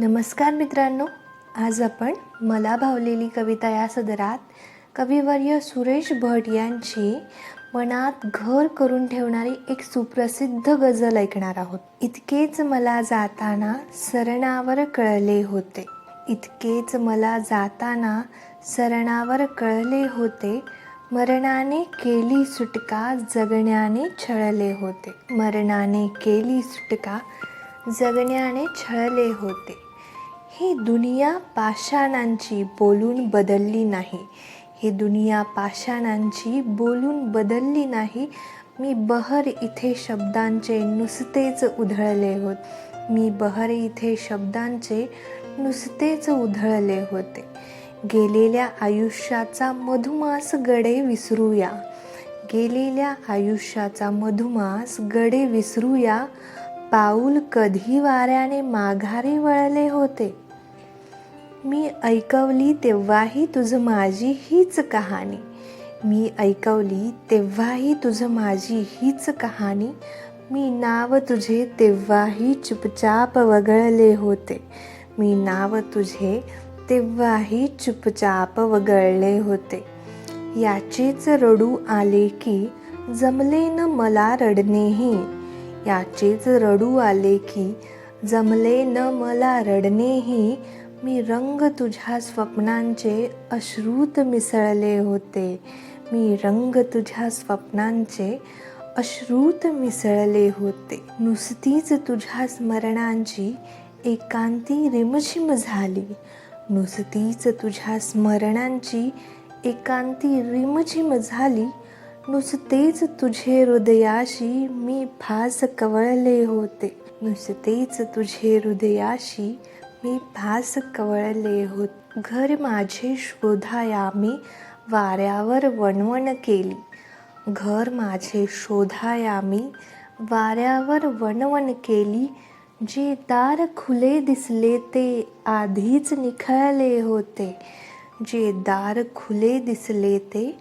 नमस्कार मित्रांनो आज आपण मला भावलेली कविता या सदरात कविवर्य सुरेश भट यांची मनात घर करून ठेवणारी एक सुप्रसिद्ध गझल ऐकणार आहोत. इतकेच मला जाताना सरणावर कळले होते. इतकेच मला जाताना सरणावर कळले होते. मरणाने केली सुटका जगण्याने छळले होते. मरणाने केली सुटका जगण्याने छळले होते. ही दुनिया पाषाणांची बोलून बदलली नाही. ही दुनिया पाषाणांची बोलून बदलली नाही. मी बहर इथे शब्दांचे नुसतेच उधळले होत. मी बहर इथे शब्दांचे नुसतेच उधळले होते. गेलेल्या आयुष्याचा मधुमास गडे विसरूया. गेलेल्या आयुष्याचा मधुमास गडे विसरूया. पाऊल कधी वाऱ्याने माघारी वळले होते? मी ऐकवली तेव्हाही तुझं माझी हीच कहाणी. मी ऐकवली तेव्हाही तुझं माझी हीच कहाणी. मी नाव तुझे तेव्हाही चुपचाप वगळले होते. मी नाव तुझे तेव्हाही चुपचाप वगळले होते. याचेच रडू आले की जमले न मला रडणेही. याचेच रडू आले की जमले न मला रडणेही. मी रंग तुझ्या स्वप्नांचे अश्रूत मिसळले होते. मी रंग तुझ्या स्वप्नांचे अश्रूत मिसळले होते. नुसतीच तुझ्या स्मरणांची एकांती रिमझिम झाली. नुसतीच तुझ्या स्मरणांची एकांती रिमझिम झाली. नुसतेच तुझे हृदयाशी मी फास कवळले होते. नुसतेच तुझे हृदयाशी मी फास कवळले होत. घर माझे शोधाया मी वाऱ्यावर वणवण केली. घर माझे शोधाया मी वाऱ्यावर वणवण केली. जे दार खुले दिसले ते आधीच निखळले होते. जे दार खुले दिसले ते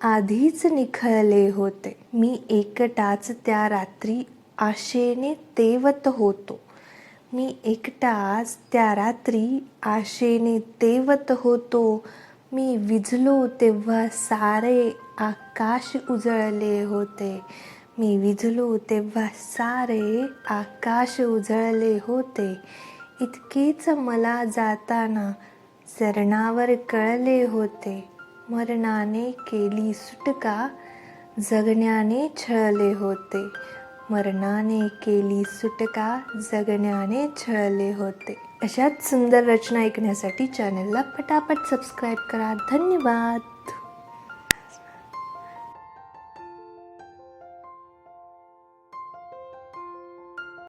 आधीच निखळले होते. मी एकटाच त्या रात्री आशेने तेवत होतो. मी एकटाच त्या रात्री आशेने तेवत होतो. मी विझलो तेव्हा सारे आकाश उजळले होते. मी विझलो तेव्हा सारे आकाश उजळले होते. इतकेच मला जाताना सरणावर कळले होते. मरणाने केली सुटका जगण्याने छळले होते. मरणाने केली सुटका जगण्याने छळले होते. अशाच सुंदर रचना ऐकण्यासाठी चॅनलला पटापट सबस्क्राईब करा. धन्यवाद!